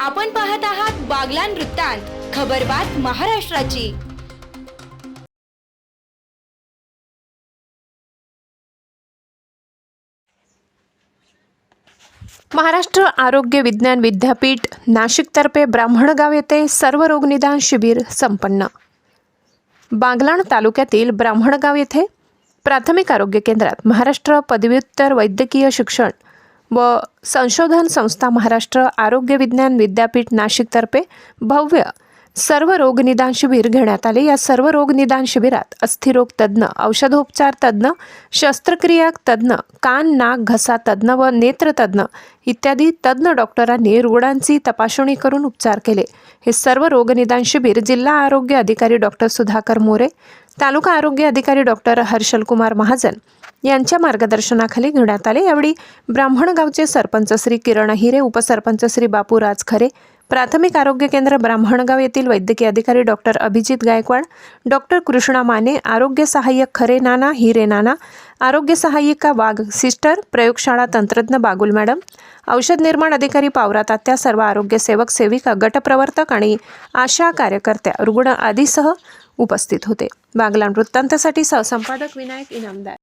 आपण पाहत आहात बागलान वृत्तांत खबरबात महाराष्ट्राची. महाराष्ट्र आरोग्य विज्ञान विद्यापीठ नाशिकतर्फे ब्राह्मणगाव येथे सर्व रोगनिदान शिबिर संपन्न. बागलाण तालुक्यातील ब्राह्मणगाव येथे प्राथमिक आरोग्य केंद्रात महाराष्ट्र पदव्युत्तर वैद्यकीय शिक्षण व संशोधन संस्था महाराष्ट्र आरोग्य विज्ञान विद्यापीठ नाशिकतर्फे भव्य सर्व रोगनिदान शिबिर घेण्यात आले. या सर्व रोगनिदान शिबिरात अस्थिरोग तज्ज्ञ औषधोपचार तज्ज्ञ शस्त्रक्रिया तज्ज्ञ कान नाक घसा तज्ज्ञ व नेत्र तज्ज्ञ इत्यादी तज्ज्ञ डॉक्टरांनी रुग्णांची तपासणी करून उपचार केले. हे सर्व रोगनिदान शिबिर जिल्हा आरोग्य अधिकारी डॉक्टर सुधाकर मोरे तालुका आरोग्य अधिकारी डॉक्टर हर्षलकुमार महाजन यांच्या मार्गदर्शनाखाली घेण्यात आले. यावेळी ब्राह्मणगावचे सरपंच श्री किरण हिरे उपसरपंच श्री बापूराज खरे प्राथमिक आरोग्य केंद्र ब्राह्मणगाव येथील वैद्यकीय अधिकारी डॉक्टर अभिजित गायकवाड डॉक्टर कृष्णा माने आरोग्य सहाय्यक खरे नाना हिरे नाना आरोग्य सहाय्यिका वाघ सिस्टर प्रयोगशाळा तंत्रज्ञ बागुल मॅडम औषध निर्माण अधिकारी पावरा तात्या सर्व आरोग्य सेवक सेविका गटप्रवर्तक आणि आशा कार्यकर्त्या रुग्ण आदीसह उपस्थित होते. बागला वृत्तांतासाठी सहसंपादक विनायक इनामदार.